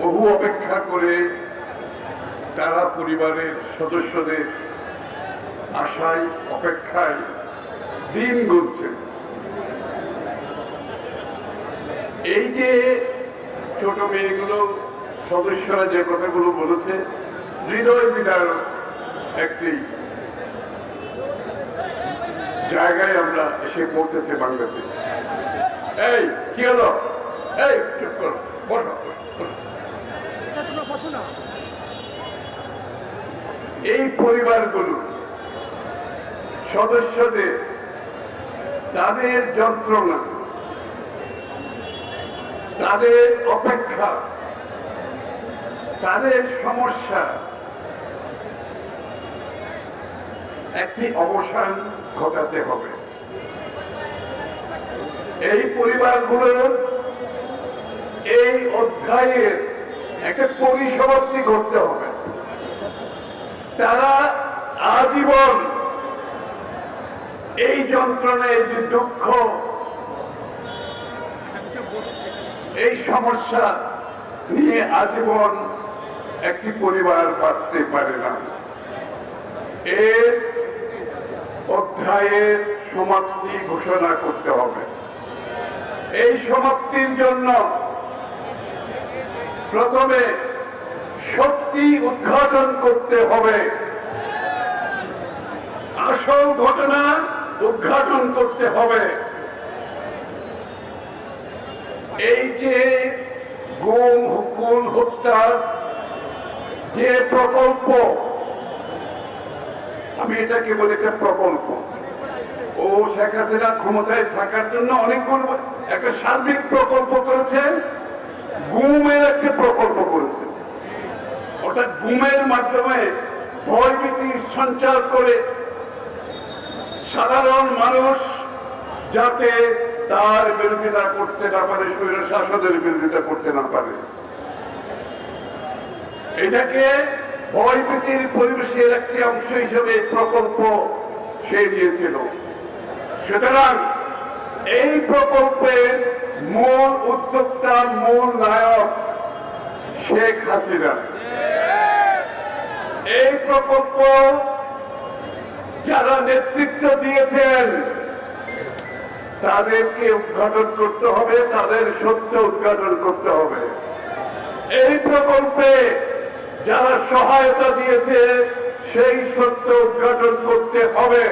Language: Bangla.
বহু অপেক্ষা করে তারা পরিবারের সদস্যদের আশায় অপেক্ষায় দিন গুনছেন। এই যে ছোট মেয়েগুলো সদস্যরা যে কথাগুলো বলেছে হৃদয় বিদারক একটি জায়গায় আমরা এসে পৌঁছেছে বাংলাদেশ। এই কি হলো? এই চুপ করো বসো, বসো। এই পরিবারগুলো, সদস্যদের, তাদের যন্ত্রণা, তাদের অপেক্ষা, তাদের সমস্যা, একটি অবসান ঘটাতে হবে। এই পরিবারগুলোর এই অধ্যায়ের একটা পরিসমাপ্তি করতে হবে। তারা আজীবন এই যন্ত্রণা, এই যে দুঃখ, এই সমস্যা নিয়ে আজীবন একটি পরিবার বাঁচতে পারে না। এর অধ্যায়ের সমাপ্তি ঘোষণা করতে হবে। এই সমাপ্তির জন্য প্রথমে সত্যি উদ্ঘাটন করতে হবে। আসল ঘটনা উদ্ঘাটন করতে হবে। এই যে গুম হুকুম হত্যার যে প্রকল্প, আমি এটাকে বলি একটা প্রকল্প। ও শেখ হাসিনা ক্ষমতায় থাকার জন্য অনেকগুলো একটা সার্বিক প্রকল্প করেছেন। গুমের একটা প্রকল্প করেছেন অর্থাৎ গুমের মাধ্যমে ভয়ভীতি সঞ্চার করে সাধারণ মানুষ যাতে তার বিরোধিতা করতে না পারে স্বৈর শাসনের বিরোধিতা করতে না পারে। এটাকে ভয়ভীতির পরিবেশের একটি অংশ হিসেবে প্রকল্প সে দিয়েছিল। সুতরাং এই প্রকল্পের মূল উদ্যোক্তা মূল নায়ক শেখ হাসিনা। এই প্রকল্প যারা নেতৃত্ব দিয়েছেন, তাদেরকে উদ্ঘাটন করতে হবে, তাদের সত্য উদ্ঘাটন করতে হবে। এই প্রকল্পে যারা সহায়তা দিয়েছে, সেই সত্য উদ্ঘাটন করতে হবে।